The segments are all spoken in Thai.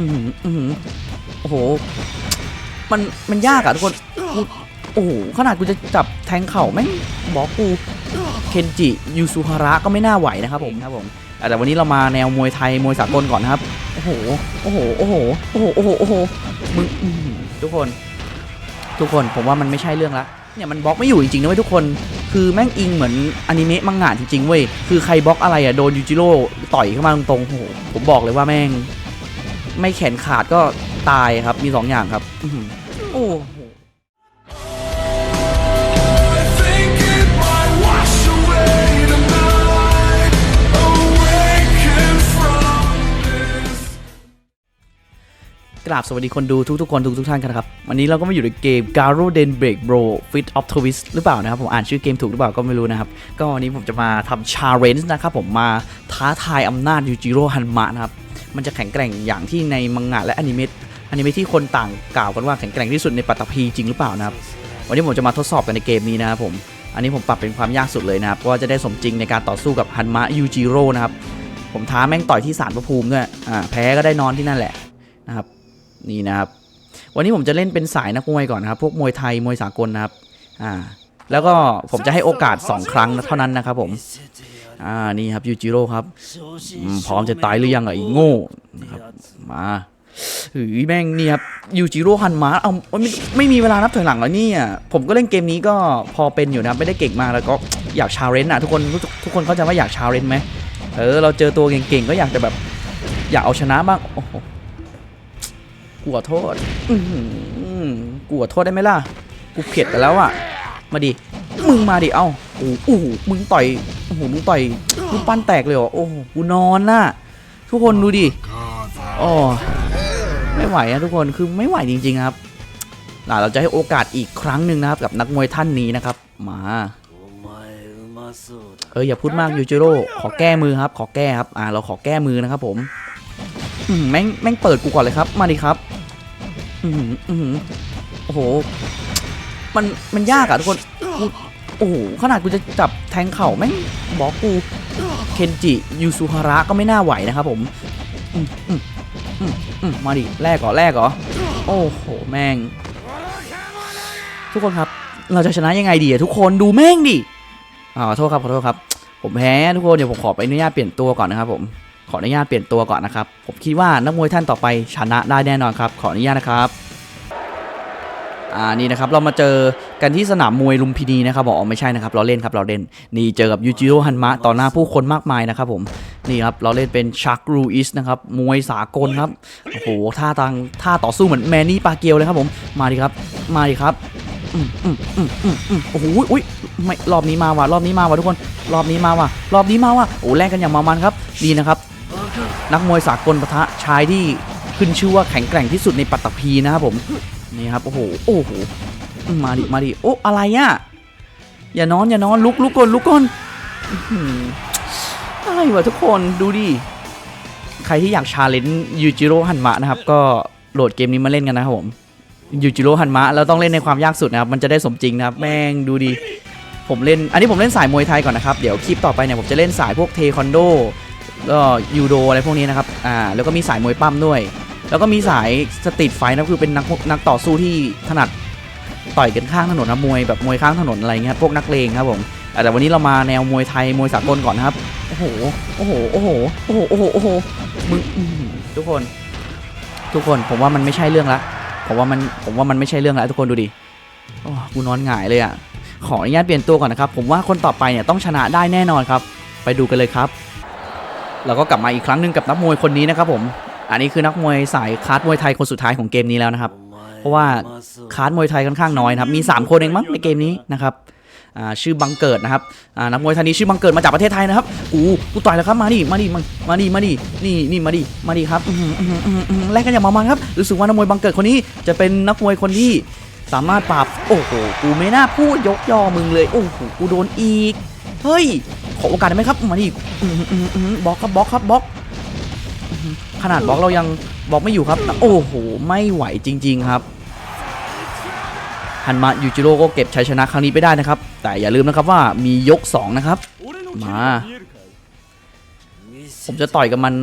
อือหืออือหือโอ้โห มัน มันยากอะทุกคนกูโอ้โห ขนาดกูจะจับแทงเข่าแม่งบอกกู เคนจิ ยูซุฮาระก็ไม่น่าไหวนะครับผมครับผมอะแต่วันนี้เรามาแนวมวยไทย มวยสากลก่อนนะครับ โอ้โห โอ้โห โอ้โห โอ้โห โอ้โห โอ้โห มึงอื้อหือทุกคน ทุกคน ผมว่ามันไม่ใช่เรื่องละ เนี่ยมันบล็อกไม่อยู่จริงๆนะเว้ยทุกคน คือแม่งอิงเหมือนอนิเมะมังงะจริงๆเว้ย คือใครบล็อกอะไรอะโดนยูจิโร่ต่อยเข้ามาตรงๆโอ้โห ผมบอกเลยว่าแม่ง ไม่แขนขาดก็ตายครับมีสองอย่างครับโอ้กราบสวัสดีคนดูทุกๆคนทุกๆท่านกันนะครับ วันนี้เราก็มาอยู่ในเกม Garo Den Break Bro Fit of Twist หรือเปล่านะครับ ผมอ่านชื่อเกมถูกหรือเปล่าก็ไม่รู้นะครับ ก็วันนี้ผมจะมาทำ challenge นะครับ ผมมาท้าทายอำนาจยูจิโร่ฮันมะนะครับ มันจะแข็งแกร่งอย่างที่ในมังงะและอนิเมะอนิเมะที่คนต่างกล่าวกันว่าแข็งแกร่งที่สุดในปัตตภีจริงหรือเปล่านะครับวันนี้ผมจะมาทดสอบกันในเกมนี้นะครับผมอันนี้ผมปรับเป็นความยากสุดเลยนะครับเพราะว่าจะได้สมจริงในการต่อสู้กับฮันมะยูจิโร่นะครับผมท้าแม่งต่อยที่ศาลพระภูมิด้วยอ่าแพ้ก็ได้นอนที่นั่นแหละนะครับนี่นะครับวันนี้ผมจะเล่นเป็นสายนักมวยก่อนนะครับ พวกมวยไทยมวยสากลนะครับอ่าแล้วก็ผมจะให้โอกาส 2 ครั้งเท่านั้นนะครับผม อ่านี่ครับยูจิโร่ครับอืมพร้อมจะตายหรือยังอะไอ้โง่นะครับมาหือแม่งนี่ครับยูจิโร่ฮันมาเอาไม่ไม่มีเวลานับถอยหลังแล้วเนี่ยผมก็เล่นเกมนี้ก็พอเป็นอยู่นะครับไม่ได้เก่งมากแล้วก็อยากชาเลนจ์อะทุกคนทุกทุกคนเข้าใจว่าอยากชาเลนจ์ไหมเออเราเจอตัวเก่งๆก็อยากจะแบบ อยากเอาชนะบ้างโอ้โหกูขอโทษอื้อหือกูขอโทษได้ไหมล่ะกูเผ็ดไปแล้วอะ มาดิมึงมาดิเอ้า โอ้โหมึงต่อยโอ้โหมึงต่อยลูกปั้นแตกเลยเหรอโอ้โหกูนอนน่ะทุกคนดูดิอ๋อไม่ไหวนะทุกคนคือไม่ไหวจริง ๆ ครับอะเราจะให้โอกาสอีกครั้งหนึ่งนะครับกับนักมวยท่านนี้นะครับมาเอออย่าพูดมากยูจิโร่ขอแก้มือครับ ขอแก้ครับอ่าเราขอแก้มือนะครับผมอืมแม่งแม่งเปิดกูก่อนเลยครับ มาดิครับอืมอืมโอ้โหมันมันยากอะทุกคนกู โอ้โหขนาดกูจะจับแทงเข่าแม่งบอกกูเคนจิยูซุฮาระก็ไม่น่าไหวนะครับผมมาดิแรกก่อแรกเหรอโอ้โหแม่ง ทุกคนครับ เราจะชนะยังไงดีอะทุกคนดูแม่งดิอ่าขอโทษครับขอโทษครับ ผมแพ้ทุกคนเดี๋ยวผมขอไปอนุญาตเปลี่ยนตัวก่อนนะครับผมขออนุญาตเปลี่ยนตัวก่อนนะครับ ผมคิดว่านักมวยท่านต่อไปชนะได้แน่นอนครับ ขออนุญาตนะครับ อ่านี่นะครับเรามาเจอกันที่สนามมวยลุมพินีนะครับบอกไม่ใช่นะครับเราเล่นครับเราเล่นนี่เจอกับยูจิโร่ฮันมะต่อหน้าผู้คนมากมายนะครับผมนี่ครับเราเล่นเป็นชักรูอิสนะครับมวยสากลครับโอ้โหท่าทางท่าต่อสู้เหมือนแมนนี่ปาเกียวเลยครับผมมาดิครับมาดิครับโอ้โหอุ้ยไม่รอบนี้มาว่ะรอบนี้มาว่ะทุกคนรอบนี้มาว่ะรอบนี้มาว่ะโอ้แลกกันอย่างมามันครับดีนะครับ นักมวยสากลปะทะชายที่ขึ้นชื่อว่าแข็งแกร่งที่สุดในปัตตภีนะครับผม นี่ครับโอ้โหโอ้โหมาดิมาดิโอ้อะไรอะอย่านอนอย่านอนลุกลุกก่อนลุกก่อนอื้อหืออะไรวะทุกคนดูดิใครที่อยากชาเลนจ์ยูจิโร่ฮันมะนะครับ ก็โหลดเกมนี้มาเล่นกันนะครับผมยูจิโร่ฮันมะเราต้องเล่นในความยากสุดนะครับ มันจะได้สมจริงนะครับ แม่งดูดิผมเล่น อันนี้ผมเล่นสายมวยไทยก่อนนะครับ เดี๋ยวคลิปต่อไปเนี่ยผมจะเล่นสายพวกเทควันโดก็ยูโดอะไรพวกนี้นะครับ อ่า แล้วก็มีสายมวยปั้มด้วย แล้วก็มีสายสตรีทไฟท์นะคือเป็นนักนักต่อสู้ที่ถนัดต่อยกันข้างถนนนะมวยแบบมวยข้างถนนอะไรเงี้ยพวกนักเลงครับผมอะแต่วันนี้เรามาแนวมวยไทยมวยสากลก่อนนะครับโอ้โหโอ้โหโอ้โหโอ้โหโอ้โหโอ้โหมึงอื้อหือทุกคน ทุกคนผมว่ามันไม่ใช่เรื่องละผมว่ามันผมว่ามันไม่ใช่เรื่องละทุกคนดูดิโอ้กูนอนหงายเลยอะขออนุญาตเปลี่ยนตัวก่อนนะครับ ผมว่าคนต่อไปเนี่ยต้องชนะได้แน่นอนครับ ไปดูกันเลยครับเราก็กลับมาอีกครั้งหนึ่งกับนักมวยคนนี้นะครับผม อันนี้คือนักมวยสายคาร์ดมวยไทยคนสุดท้ายของเกมนี้แล้วนะครับ เพราะว่าคาร์ดมวยไทยค่อนข้างน้อยนะครับ มี 3 คนเองมั้งในเกมนี้นะครับชื่อบังเกิดนะครับนักมวยไทยนี้ชื่อบังเกิดมาจากประเทศไทยนะครับกูกูต่อยแล้วครับมาดิมาดิมามาดิมาดินี่นี่มาดิมาดิครับแลกกันอย่างมามันครับรู้สึกว่านักมวยบังเกิดคนนี้จะเป็นนักมวยคนที่สามารถปราบโอ้โหกูไม่น่าพูดยกยอมึงเลยโอ้โหกูโดนอีกเฮ้ยขอโอกาสได้ไหมครับมาดิบล็อกครับบล็อกครับบล็อก นาดบล็อกเรายังบล็อกไม่อยู่ครับ โอ้โห ไม่ไหวจริง ๆครับฮันมายูจิโร่ก็เก็บชัยชนะครั้งนี้ไปได้นะครับ แต่อย่าลืมนะครับว่ามียก 2 นะครับ มา ผมจะต่อยกับมัน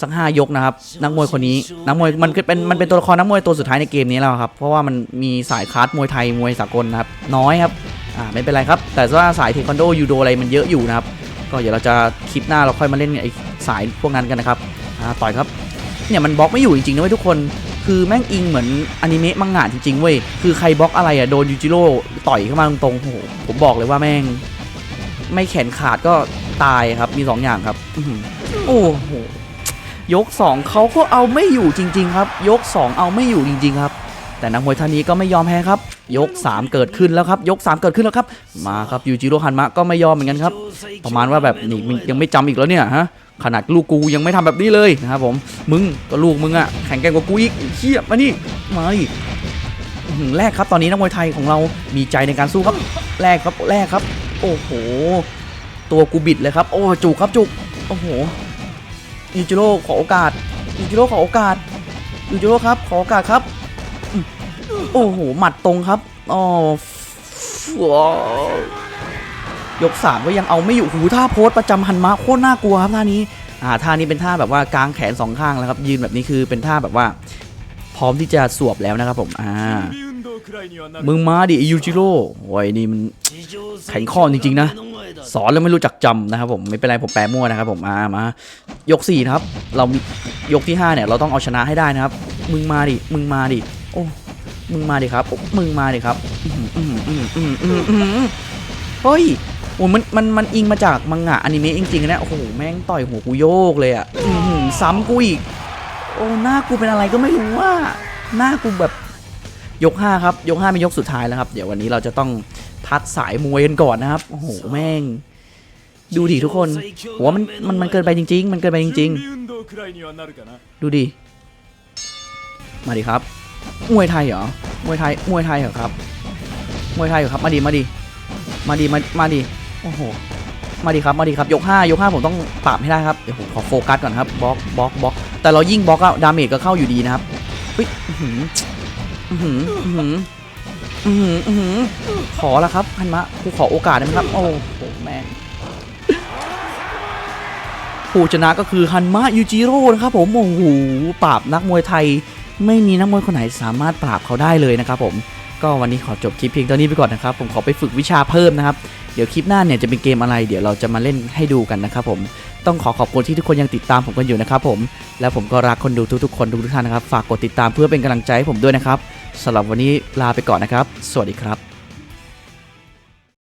สักห้ายกนะครับ นักมวยคนนี้ นักมวยมันเป็นมันเป็นตัวละครนักมวยตัวสุดท้ายในเกมนี้แล้วครับ เพราะว่ามันมีสายคลาสมวยไทยมวยสากลนะครับ น้อยครับ อ่าไม่เป็นไรครับ แต่ว่าสายเทควันโดยูโดอะไรมันเยอะอยู่นะครับ ก็เดี๋ยวเราจะคลิปหน้าเราค่อยมาเล่นไอ้สายพวกนั้นกันนะครับ อ่าต่อยครับ เนี่ยมันบล็อกไม่อยู่จริงๆนะเว้ยทุกคน คือแม่งอิงเหมือนอนิเมะมังงะจริงๆเว้ย คือใครบล็อกอะไรอะโดนยูจิโร่ต่อยเข้ามาตรงๆโอ้โหผมบอกเลยว่าแม่ง ไม่แขนขาดก็ตายครับ มีสองอย่างครับอโอ้โห ยก 2เขาก็เอาไม่อยู่จริง ๆ ครับ ยก 2 เอาไม่อยู่จริง ๆ ครับ แต่นักมวยท่านนี้ก็ไม่ยอมแพ้ครับ ยก 3 เกิดขึ้นแล้วครับ ยก 3 เกิดขึ้นแล้วครับ มาครับยูจิโร่ฮันมะก็ไม่ยอมเหมือนกันครับ ประมาณว่าแบบนี่ยังไม่จำอีกแล้วเนี่ยฮะ ขนาดลูกกูยังไม่ทำแบบนี้เลยนะครับผม มึงก็ลูกมึงอะแข่งแกร่งกว่ากูอีกเชี่ยมานี่มาดิอื้อหือแรกครับตอนนี้นักมวยไทยของเรามีใจในการสู้ครับ แรกครับแรกครับ โอ้โห ตัวกูบิดเลยครับ โอ้จุกครับจุกโอ้โหยูจิโร่ขอโอกาสยูจิโร่ขอโอกาสยูจิโร่ครับ ขอโอกาสครับ โอ้โห หมัดตรงครับอ๋อว้าวยกสามก็ยังเอาไม่อยู่หูท่าโพสประจำฮันมะโคตรน่ากลัวครับท่านี้ อ่าท่านี้เป็นท่าแบบว่ากางแขนสองข้างแล้วครับ ยืนแบบนี้คือเป็นท่าแบบว่า พร้อมที่จะสวบแล้วนะครับผมอ่ามึงมาดิยูจิโร่โอ้ยนี่มันแข็งข้อจริงๆนะ สอนแล้วไม่รู้จักจำนะครับผมไม่เป็นไรผมแปลมั่วนะครับผมมามายกสี่นะครับ เรามียกที่ห้าเนี่ยเราต้องเอาชนะให้ได้นะครับ มึงมาดิมึงมาดิโอ้ มึงมาดิครับมึงมาดิครับเฮ้ยโอ้มันมันมันอิงมาจากมังงะอนิเมะจริงๆนะโอ้โหแม่งต่อยหัวกูโยกเลยอะซ้ำกูอีกโอ้หน้ากูเป็นอะไรก็ไม่รู้ว่า หน้ากูแบบยกห้าครับ ยกห้าเป็นยกสุดท้ายแล้วครับ เดี๋ยววันนี้เราจะต้องพักสายมวยกันก่อนนะครับโอ้โหแม่ง ดูดิทุกคนผมว่ามันมันมันเกินไปจริง ๆ มันเกินไปจริง ๆ ดูดิมาดิครับ มวยไทยเหรอ มวยไทย มวยไทยเหรอครับ มวยไทยเหรอครับ มาดิมาดิมาดิมา มาดิโอ้โห มาดิครับ มาดิครับ ยกห้ายกห้าผมต้องปราบให้ได้ครับ เดี๋ยวผมขอโฟกัสก่อนครับ บล็อก บล็อก บล็อก แต่เรายิ่งบล็อกอะดาเมจก็เข้าอยู่ดีนะครับเฮ้ยอื้อหืออื้อหืออื้อหืออื้อหืออื้อหือขอละครับฮันมะกูขอโอกาสได้ไหมครับ โอ้โห แม่งผู้ชนะก็คือฮันมะยูจิโร่นะครับผม โอ้โห ปราบนักมวยไทย ไม่มีนักมวยคนไหนสามารถปราบเขาได้เลยนะครับผมก็วันนี้ขอจบคลิปเพียงเท่านี้ไปก่อนนะครับผมขอไปฝึกวิชาเพิ่มนะครับเดี๋ยวคลิปหน้าเนี่ยจะเป็นเกมอะไร เดี๋ยวเราจะมาเล่นให้ดูกันนะครับผมต้องขอขอบคุณที่ทุกคนยังติดตามผมกันอยู่นะครับผมและผมก็รักคนดูทุกๆคนทุกๆท่านนะครับฝากกดติดตามเพื่อเป็นกำลังใจให้ผมด้วยนะครับสำหรับวันนี้ลาไปก่อนนะครับ สวัสดีครับ